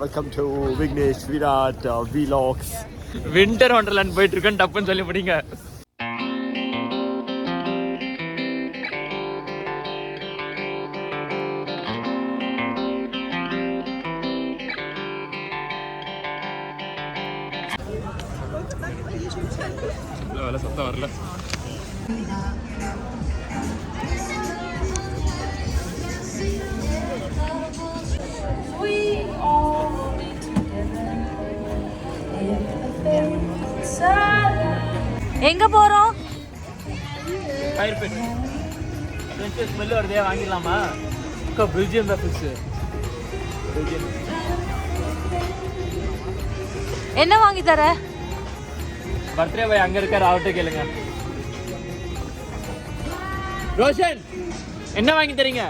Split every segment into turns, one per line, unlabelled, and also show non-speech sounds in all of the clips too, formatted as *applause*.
Welcome to Vignesh Virat vlogs
winter wonderland போயிட்டு இருக்கேன் டப்புன்னு சொல்லி முடிங்க. வேலை சத்தம் வரல.
எங்க போறோம்?
ஸ்மெல் வருதே வாங்கிடலாமா? அக்கா பெல்ஜியம் தான் ஃபிஷ் பெல்ஜியம்
என்ன வாங்கி தர?
பர்த்டே பாய் அங்க இருக்காரு அவர்கிட்ட கேளுங்க. ரோஷன் என்ன வாங்கி தரீங்க?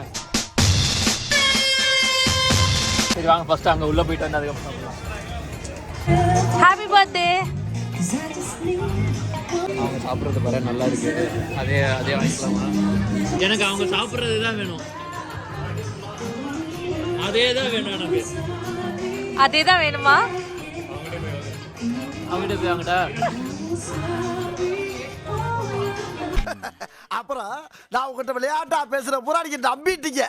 சரி வாங்க ஃபர்ஸ்ட் அங்க உள்ள போயிட்டு வந்து அதுக்கப்புறம்.
ஹாப்பி பர்த்டே
அவங்க சாப்பிட்றது பாரு நல்லா இருக்கு. அதே அதே வாங்கிக்கலாமா எனக்கு அவங்க சாப்பிட்றது தான் வேணும். அதே தான் வேணும் எனக்கு.
அதே தான் வேணுமா?
அவங்ககிட்ட போய் வாங்கடா. *laughs*
அப்புறம் நான் உங்ககிட்ட விளையாட்டா பேசுற நீங்க நம்பிட்டீங்க.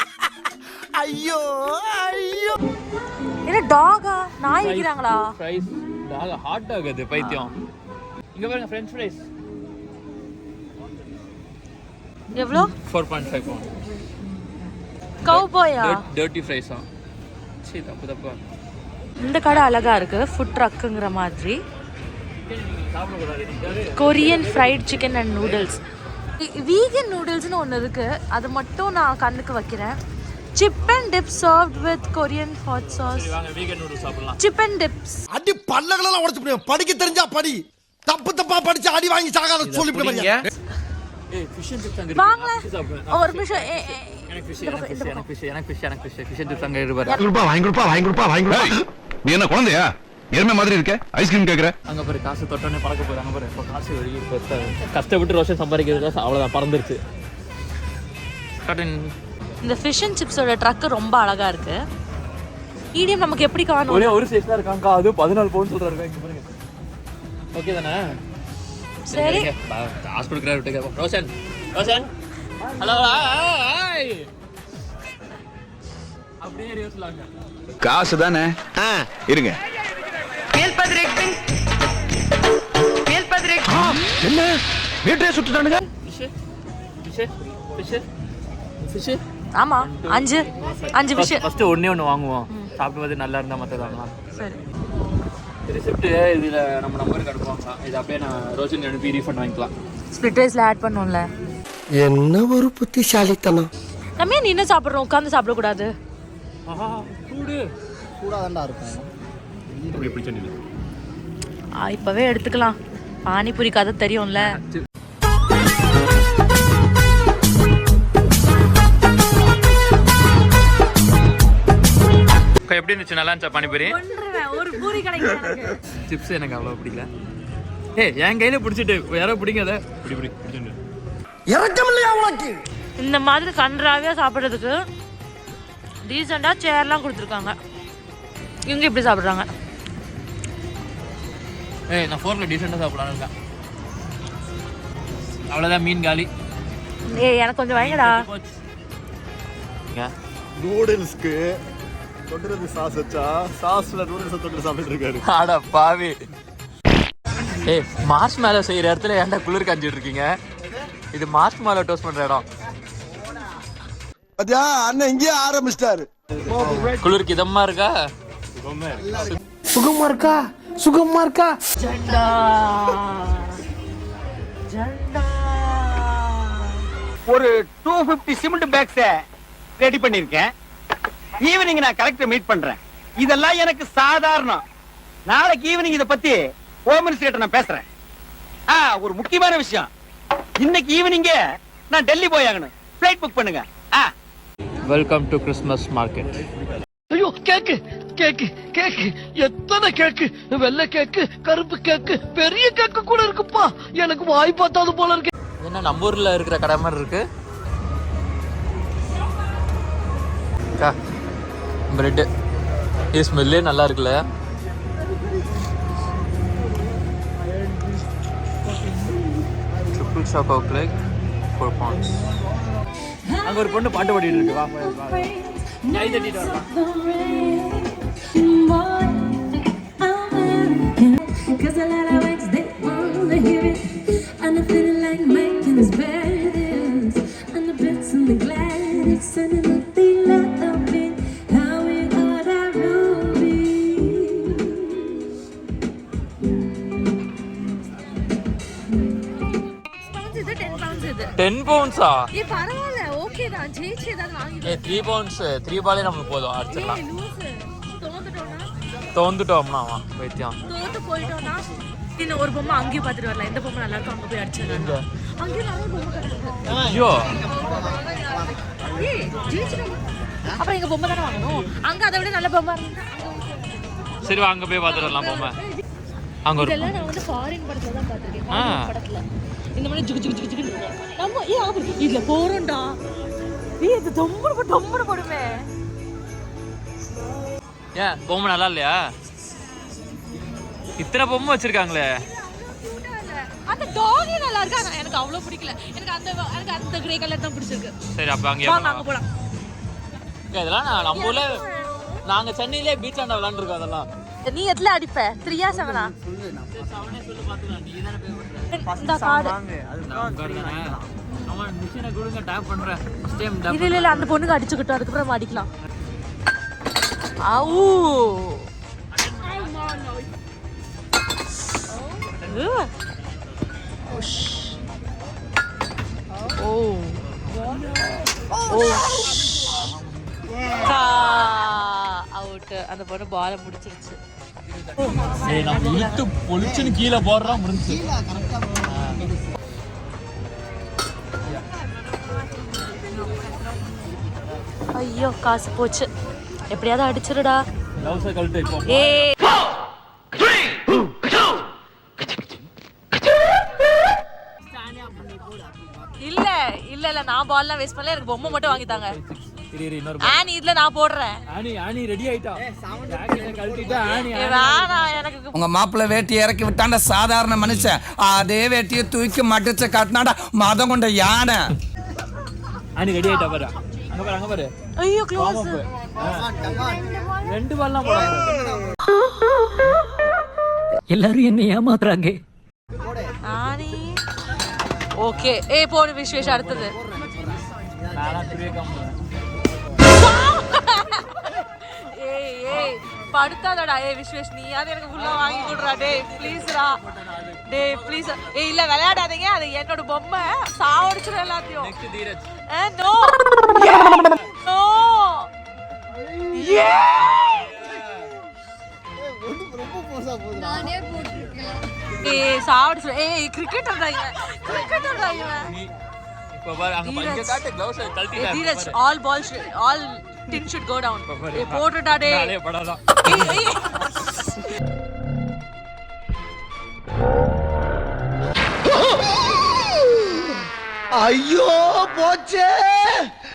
*laughs* ஐயோ ஐயோ.
என்ன டாகா நாய் விக்கிறாங்களா?
ஃப்ரைஸ் டாக் ஹாட் டாக் அது பைத்தியம். இங்க பாருங்க ஃப்ரெஞ்ச் ஃப்ரைஸ்
எவ்வளோ
ஃபோர் பாயிண்ட் ஃபைவ்
கவுபாயா
டர்ட்டி ஃப்ரைஸா சரி தப்பு தப்பா
இந்த கடை அழகா இருக்கு ஃபுட் ட்ரக்குங்கிற மாதிரி. Korean fried chicken and noodles vegan நூடுல்ஸ்னு ஒன்று இருக்கு அது மட்டும் நான் கண்ணுக்கு வைக்கிறேன். Chip and dip served with Korean hot sauce
சரி வாங்க வீகன் நூடுல்ஸ் சாப்பிடலாம்.
சிப் அண்ட் டிப்ஸ்
அடி பல்லகளெல்லாம் உடைச்சு முடியும் படிக்க தெரிஞ்சா படி. தப்பு தப்பா படிச்சு அடி வாங்கி சாகாத சொல்லி
புரியுங்க ஏய் ஃபிஷ் அண்ட் சிப்ஸ் அங்க
வாங்க. ஒரு நிமிஷம்.
எனக்கு ஃபிஷ் எனக்கு ஃபிஷ் எனக்கு ஃபிஷ் எனக்கு ஃபிஷ் அண்ட் சிப்ஸ் அங்க இருக்கு
கொடுப்பா வாங்கி கொடுப்பா வாங்கி கொடுப்பா வாங்கி கொடுப்பா நீ என்ன குழந்தையா? எருமை மாதிரி இருக்க. ஐஸ்கிரீம் கேக்குற.
அங்க பாரு காசு தொட்டோன்னே பறக்க போகுது. அங்க பாரு இப்போ காசு வெளியே கஷ்டப்பட்டு ரோஷன் சம்பாதிக்கிறது காசு அவ்வளோதான் பறந்துருச்சு
இந்த ஃபிஷ் அண்ட் சிப்ஸோட ட்ரக்கு ரொம்ப அழகா இருக்கு. ஈடியம் நமக்கு எப்படி காணும்?
ஒரே ஒரு சைஸ் தான் இருக்காங்க அது பதினாலு பவுன் சொல்றாரு. இங்க பாருங்க. ஓகே தானே?
சரி.
காசு கொடுக்குறாரு விட்டுக்க. ரோஷன் ரோஷன். ஹலோ ஹாய் அப்படியே ரிவர்ஸ்லாங்க
காசு தானே? இருங்க. என்ன? வீட்டே சுட்டுட்டானுங்க?
ஃபிஷ் ஃபிஷ் ஃபிஷ் ஃபிஷ்
ஆமா அஞ்சு அஞ்சு ஃபிஷ்
ஃபர்ஸ்ட் ஒண்ணே ஒன்று வாங்குவோம். சாப்பிட்டு பார்த்து நல்லா இருந்தா மற்ற வாங்கலாம்
சரி
ரிசிப்ட் இதில் நம்ம நம்பருக்கு அனுப்புவாங்களாம் இது அப்படியே நான் ரோஷன் அனுப்பி ரீஃபண்ட் வாங்கிக்கலாம்.
ஸ்பிளிட் ரைஸ்ல ஆட் பண்ணும்ல
என்ன ஒரு புத்திசாலித்தனம்.
நம்ம ஏன் நின்று சாப்பிட்றோம் உட்காந்து சாப்பிடக்கூடாது.
சூடு.
எப்படி சொன்னீங்க
ஆ, இப்பவே எடுத்துக்கலாம். பானிபூரி கதை தெரியும்ல.
எப்படி இருந்துச்சு? நல்லா இருந்துச்சா பானிபூரி?
ஒரு பூரி கிடைக்கும் எனக்கு.
சிப்ஸ் எனக்கு அவ்வளோ பிடிக்கல. ஏய் என் கையில பிடிச்சிட்டு யாரோ பிடிக்காத? பிடி பிடி பிடிச்சிட்டு.
இறக்கம் இல்லையா உனக்கு?
இந்த மாதிரி கன்றாவியா சாப்பிட்றதுக்கு டீசெண்டாக சேர்லாம் கொடுத்துருக்காங்க. இவங்க இப்படி சாப்பிட்றாங்க.
ஏய் நான் ஃபோர்ல டீசெண்டாக சாப்பிடலாம்னு இருக்கேன். அவ்வளோதான் மீன் காலி.
ஏய் எனக்கு கொஞ்சம் வைங்கடா.
நூடுல்ஸ்க்கு தொட்டுறது சாஸ் வச்சா சாஸ்ல நூடுல்ஸ் தொட்டு சாப்பிட்டு இருக்காரு.
ஆடா பாவி. ஏய் மார்ஷ் மேலே செய்கிற இடத்துல ஏன்டா குளிர் காஞ்சிட்டு இருக்கீங்க? இது மார்ஷ் மேலே டோஸ்ட் பண்ணுற இடம்.
அத்தியா அண்ணன் இங்கேயே ஆரம்பிச்சிட்டாரு.
குளிருக்கு இதமா இருக்கா?
சுகமா இருக்கா? சுகமா இருக்கா?
ஜண்டா. ஜண்டா.
ஒரு two fifty cement bags ready பண்ணிருக்கேன். ஈவினிங் நான் கலெக்டர் மீட் பண்றேன். இதெல்லாம் எனக்கு சாதாரணம். நாளைக்கு ஈவினிங் இத பத்தி ஹோம் மினிஸ்டர் நான் பேசுறேன். ஆ ஒரு முக்கியமான விஷயம். இன்னைக்கு ஈவினிங்கே நான் டெல்லி போய் ஆகணும். ஃபிளைட் புக் பண்ணுங்க. ஆ.
வெல்கம் டு கிறிஸ்மஸ் மார்க்கெட்
ஐயோ கேக்கு கேக்கு கேக்கு எத்தனை கேக்கு வெள்ளை கேக்கு கருப்பு கேக்கு பெரிய கேக்கு கூட இருக்குப்பா. எனக்கு வாய் பார்த்தாது போல இருக்கு.
என்ன நம்ம ஊர்ல இருக்கிற கடை மாதிரி இருக்கு? பிரெட்டு இது ஸ்மெல்லே நல்லா இருக்குல்ல triple shock out like four pounds அங்க ஒரு பொண்ணு பாட்டு பாடிட்டு இருக்கு வா போய் வா. கை தட்டிட்டு வரலாம்
Cause a lot of ex they wanna hear it And I'm feeling like making this bad And the bits in the glass And the
ten பவுண்ட்ஸா ஏ பரவாயில்ல ஓகே தான். ஜெயிச்சு ஏதாவது வாங்கி
ஏ த்ரீ பவுண்ட்ஸ் த்ரீ பாலே நமக்கு போதும் அடிச்சிடலாம். தோந்துட்டோம்னா அவன் வைத்தியம்
தோத்து போயிட்டோம்னா? இன்னும் ஒரு பொம்மை அங்கேயும் பார்த்துட்டு வரலாம். எந்த பொம்மை நல்லா இருக்கும் அங்கே போய் அடிச்சிடலாம். அங்கேயும் நல்லா பொம்மை கிடக்கு
ஐயோ.
ஏய் ஜெயிச்சிட்டோம் அப்புறம் எங்க பொம்மை தானே வாங்கணும்? அங்க அதை விட நல்ல பொம்மை இருந்தா.
சரி வா அங்க போய் பார்த்துட்டு வரலாம் போமா அங்க ஒரு
இதெல்லாம் நான் வந்து ஃபாரின் படத்துல தான் பார்த்திருக்கேன். படத்துல. இந்த மாதிரி ஜுகு ஜுகு ஜுகு ஜுகு நம்ம ஏ ஆமா இதுல போறோம்டா. ஏய் இது தொம்பு தொம்பு போடுமே.
ஏன் பொம்மை நல்லா இல்லையா? இத்தனை பொம்மை வச்சிருக்காங்களே.
அந்த டாகே நல்லா இருக்கு? ஆனா எனக்கு அவ்வளவு பிடிக்கல. எனக்கு அந்த எனக்கு அந்த கிரே கலர் தான் பிடிச்சிருக்கு.
சரி அப்ப அங்கே
வாங்க அங்க போலாம்.
இதெல்லாம் நான் நம்ம ஊர்ல நாங்க சென்னையிலே பீச் ஆண்ட விளாண்டுருக்கோம் அதெல்லாம்.
நீ எதுல அடிப்ப? த்ரீயா செவனா இந்த கார்டு.
அவன் மிஷினை கொடுங்க டேப் பண்றேன். ஃபர்ஸ்ட் டைம்
இல்ல இல்ல இல்ல அந்த பொண்ணுக்கு அடிச்சுக்கிட்டோம். அதுக்கப்புறம் நம்ம அடிக்கலாம். ஆவு. ஓ. ஓ அவுட் அந்த பொண்ணு பாலை முடிச்சிருச்சு.
ஏய் நம்ம இழுத்து பொலிச்சுன்னு கீழே போடுறோம் முடிஞ்சு
ஐயோ காசு போச்சு. எப்படியாவது அடிச்சிருடா. ஏ. இல்ல இல்ல இல்ல நான் பால்லாம் வேஸ்ட் பண்ணல எனக்கு பொம்மை மட்டும் வாங்கி தாங்க
இரு இரு இன்னொரு
ஆனி இதுல நான் போடுறேன்.
ஆனி ஆனி ரெடி ஆயிட்டா? ஜாக்கெட்டை கழட்டிட்டு ஆனி
ஏ, வேணாம் எனக்கு
உங்க மாப்பிள்ளை வேட்டி இறக்கி விட்டாண்ட சாதாரண மனுஷன். அதே வேட்டியை தூக்கி மடிச்சு காட்டினாண்டா மதம் கொண்ட யானை.
ஆனி ரெடி ஆயிட்டா பாரு. அங்க பாரு அங்க பாரு.
ஐயோ க்ளோஸ்
ரெண்டு பால்லாம் போடுறாங்க
எல்லாரும் என்ன ஏமாத்துறாங்க.
ஆனி. ஓகே. ஏ போடு விஸ்வேஷ் அடுத்தது.
நானா பெரிய
ஏய் படுத்தாதடா. ஏய் விஸ்வேஷ் நீ அது எனக்கு உள்ள வாங்கி கொடுறா. டேய் ப்ளீஸ்ரா. டேய் ப்ளீஸ். ஏய் இல்ல விளையாடாதீங்க. அது என்னோட பொம்மை. சாவடிச்சிடும் எல்லாத்தையும்.
நெக்ஸ்ட் தீரஜ்.
நோ நோ ஏய் சாவடிச்சு ஏய் கிரிக்கெட் ஆடுறாங்க கிரிக்கெட் ஆடுறாங்க
நீ இப்போ பாரு அங்க பாரு, இங்க காட்டு க்ளவுஸ்
ஏய்
கழட்டிட்டா
Dheeraj all ball all tin should go down ஏய் போட்டுடா டேய்
படாதான்
ஐயோ போச்சே.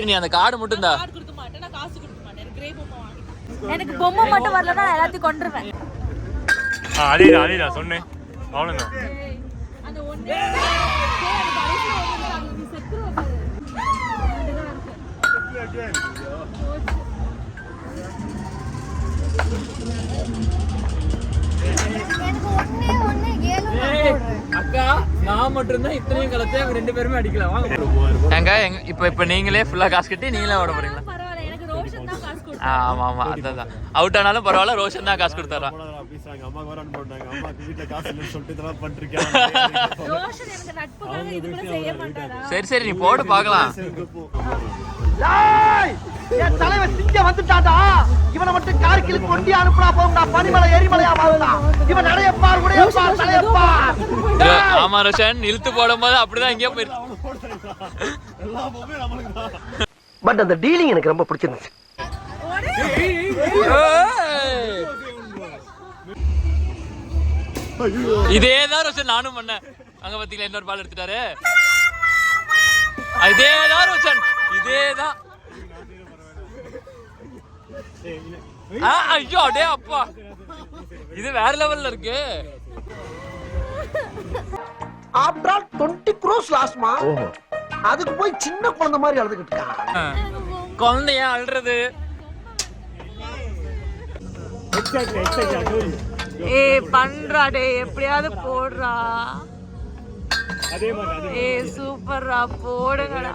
நீ அந்த கார்டு மட்டும் தான்
கார்டு கொடுக்க மாட்டேன் நான் காசு கொடுக்க மாட்டேன். எனக்கு கிரே பொம்மை வாங்கி எனக்கு பொம்மை மட்டும் வரலன்னா நான் எல்லாத்தையும் கொண்டுருவேன்
அடிடா அடிடா சொன்னேன். அவ்வளோதான்
அந்த ஒண்ணே.
நான் மட்டும்தான் இத்தனையும் கலத்து அவங்க ரெண்டு பேருமே அடிக்கல வாங்க. எங்க இப்போ இப்போ நீங்களே ஃபுல்லா காசு கட்டி நீங்களே ஓட போறீங்களா?
பரவாயில்ல. எனக்கு ரோஷன் தான் காசு கொடுத்து.
ஆ, ஆமா ஆமா அதான் அவுட் ஆனாலும் பரவாயில்ல ரோஷன் தான் காசு கொடுத்தாரான்
ரோஷன் எனக்கு நட்புக்காக இது கூட செய்ய மாட்டாரா?
சரி சரி நீ போடு பார்க்கலாம்
என் தலைவன் சிங்க வந்துட்டாடா இவனை மட்டும் கார்கில் கொண்டி அனுப்புனா போகும்டா பனிமலை எரிமலையா மாறுதான் இவன் உடையப்பார் தலையப்பார்.
ஐயோ, ஆமா ரோஷன் இழுத்து போடும்போது அப்படிதான் எங்கேயோ போயிருக்கு
பட் அந்த டீலிங் எனக்கு ரொம்ப பிடிச்சிருந்துச்சு.
இதேதான் ரோஷன் நானும் பண்ணேன். அங்க பாத்தீங்களா இன்னொரு பால் எடுத்துட்டாரு. இதேதான் ரோஷன். இதேதான் ஆ, ஐயோ அடே அப்பா இது வேற லெவல்ல இருக்கு
ஆஃப்டர் ஆல் டுவெண்ட்டி க்ரோஸ் லாஸ்ட்மா அதுக்கு போய் சின்ன குழந்தை மாதிரி அழுதுகிட்டு இருக்கான்
குழந்தைய அழுறது?
ஏய் பண்றா டேய் எப்படியாவது போடுறா. ஏய் சூப்பர்ரா போடுங்கடா.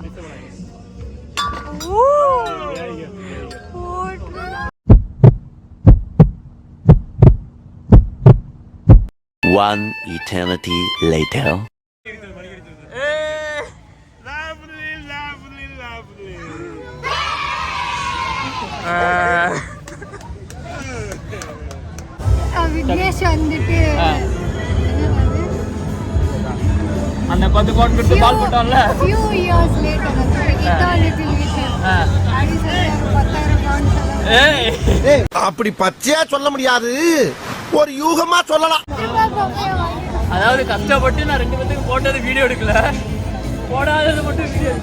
One eternity later.
lovely, lovely,
lovely. அந்த பத்து கோட் கொடுத்து பால் போட்டோம்ல
ஃபியூ இயர்ஸ் லேட்டர்
அப்படி பச்சையா சொல்ல முடியாது. ஒரு யூகமா சொல்லலாம்.
அதாவது கஷ்டப்பட்டு நான் ரெண்டு பேத்துக்கு போட்டது வீடியோ எடுக்கல. போடாதது மட்டும் வீடியோ